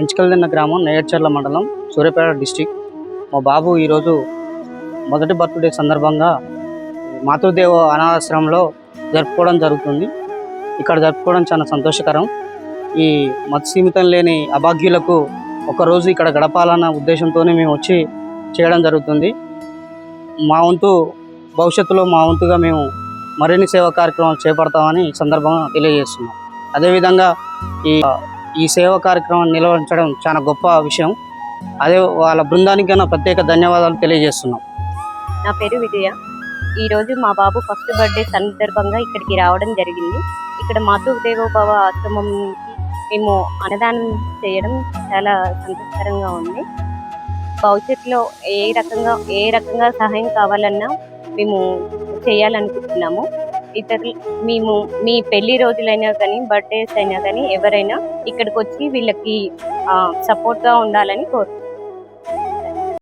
ఎంచుకల్దిన్న గ్రామం నేర్చర్ల మండలం సూర్యాపేట డిస్టిక్. మా బాబు ఈరోజు మొదటి బర్త్డే సందర్భంగా మాతృదేవ అనాథాశ్రమంలో జరుపుకోవడం జరుగుతుంది. ఇక్కడ జరుపుకోవడం చాలా సంతోషకరం. ఈ మత్సీమితం లేని అభాగ్యులకు ఒకరోజు ఇక్కడ గడపాలన్న ఉద్దేశంతోనే మేము వచ్చి చేయడం జరుగుతుంది. మా వంతు భవిష్యత్తులో మా వంతుగా మేము మరిన్ని సేవా కార్యక్రమాలు చేపడతామని ఈ సందర్భంగా తెలియజేస్తున్నాం. అదేవిధంగా ఈ ఈ సేవా కార్యక్రమాన్ని నిర్వహించడం చాలా గొప్ప విషయం. అదే వాళ్ళ బృందానికైనా ప్రత్యేక ధన్యవాదాలు తెలియజేస్తున్నాం. నా పేరు విజయ. ఈరోజు మా బాబు ఫస్ట్ బర్త్డే సందర్భంగా ఇక్కడికి రావడం జరిగింది. ఇక్కడ మాతృదేవోభవ ఆశ్రమం నుంచి మేము అన్నదానం చేయడం చాలా సంతోషకరంగా ఉంది. భవిష్యత్తులో ఏ రకంగా ఏ రకంగా సహాయం కావాలన్నా మేము చేయాలనుకుంటున్నాము. ఇతరులు మేము మీ పెళ్ళి రోజులైనా కానీ బర్త్డేస్ అయినా కానీ ఎవరైనా ఇక్కడికి వచ్చి వీళ్ళకి సపోర్ట్గా ఉండాలని కోరుతున్నాం